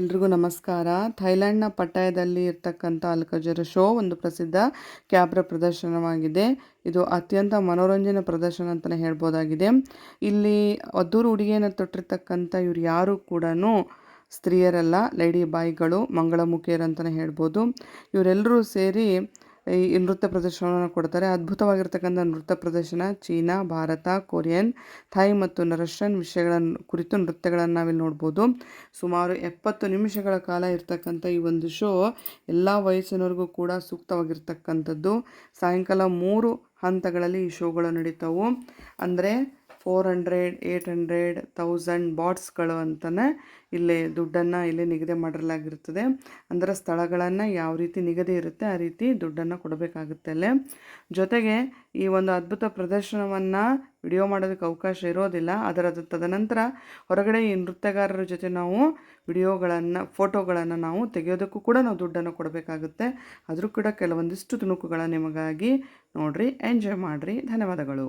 ಎಲ್ರಿಗೂ ನಮಸ್ಕಾರ. ಥೈಲ್ಯಾಂಡ್ನ ಪಟ್ಟಾಯದಲ್ಲಿ ಇರ್ತಕ್ಕಂಥ ಅಲ್ಕಜರ ಶೋ ಒಂದು ಪ್ರಸಿದ್ಧ ಕ್ಯಾಬ್ರ ಪ್ರದರ್ಶನವಾಗಿದೆ. ಇದು ಅತ್ಯಂತ ಮನೋರಂಜನೆ ಪ್ರದರ್ಶನ ಅಂತಲೇ ಹೇಳ್ಬೋದಾಗಿದೆ. ಇಲ್ಲಿ ಅದ್ದೂರು ಉಡುಗೆಯನ್ನು ತೊಟ್ಟಿರ್ತಕ್ಕಂಥ ಇವ್ರು ಯಾರು ಕೂಡ ಸ್ತ್ರೀಯರಲ್ಲ, ಲೇಡಿ ಬಾಯ್ಗಳು, ಮಂಗಳಮುಖಿಯರು ಅಂತಲೇ ಹೇಳ್ಬೋದು. ಇವರೆಲ್ಲರೂ ಸೇರಿ ಈ ನೃತ್ಯ ಪ್ರದರ್ಶನವನ್ನು ಕೊಡ್ತಾರೆ. ಅದ್ಭುತವಾಗಿರ್ತಕ್ಕಂಥ ನೃತ್ಯ ಪ್ರದರ್ಶನ, ಚೀನಾ, ಭಾರತ, ಕೊರಿಯನ್, ಥಾಯ್ ಮತ್ತು ರಷ್ಯನ್ ವಿಷಯಗಳ ಕುರಿತು ನೃತ್ಯಗಳನ್ನು ನಾವಿಲ್ಲಿ ನೋಡ್ಬೋದು. ಸುಮಾರು ಎಪ್ಪತ್ತು ನಿಮಿಷಗಳ ಕಾಲ ಇರ್ತಕ್ಕಂಥ ಈ ಒಂದು ಶೋ ಎಲ್ಲ ವಯಸ್ಸಿನವರಿಗೂ ಕೂಡ ಸೂಕ್ತವಾಗಿರ್ತಕ್ಕಂಥದ್ದು. ಸಾಯಂಕಾಲ ಮೂರು ಹಂತಗಳಲ್ಲಿ ಈ ಶೋಗಳು ನಡೀತಾವು. ಅಂದರೆ four hundred eight hundred thousand ಬಾಟ್ಸ್ಗಳು ಅಂತಲೇ ಇಲ್ಲಿ ದುಡ್ಡನ್ನು ಇಲ್ಲಿ ನಿಗದಿ ಮಾಡಿರಲಾಗಿರ್ತದೆ. ಅಂದರೆ ಸ್ಥಳಗಳನ್ನು ಯಾವ ರೀತಿ ನಿಗದಿ ಇರುತ್ತೆ ಆ ರೀತಿ ದುಡ್ಡನ್ನು ಕೊಡಬೇಕಾಗುತ್ತೆ ಅಲ್ಲೇ. ಜೊತೆಗೆ ಈ ಒಂದು ಅದ್ಭುತ ಪ್ರದರ್ಶನವನ್ನು ವಿಡಿಯೋ ಮಾಡೋದಕ್ಕೆ ಅವಕಾಶ ಇರೋದಿಲ್ಲ. ಅದರ ತದನಂತರ ಹೊರಗಡೆ ಈ ನೃತ್ಯಗಾರರ ಜೊತೆ ನಾವು ವಿಡಿಯೋಗಳನ್ನು ಫೋಟೋಗಳನ್ನು ನಾವು ತೆಗೆಯೋದಕ್ಕೂ ಕೂಡ ನಾವು ದುಡ್ಡನ್ನು ಕೊಡಬೇಕಾಗುತ್ತೆ. ಆದರೂ ಕೂಡ ಕೆಲವೊಂದಿಷ್ಟು ತುಣುಕುಗಳ ನಿಮಗಾಗಿ ನೋಡಿರಿ ಎಂಜಾಯ್ ಮಾಡಿರಿ. ಧನ್ಯವಾದಗಳು.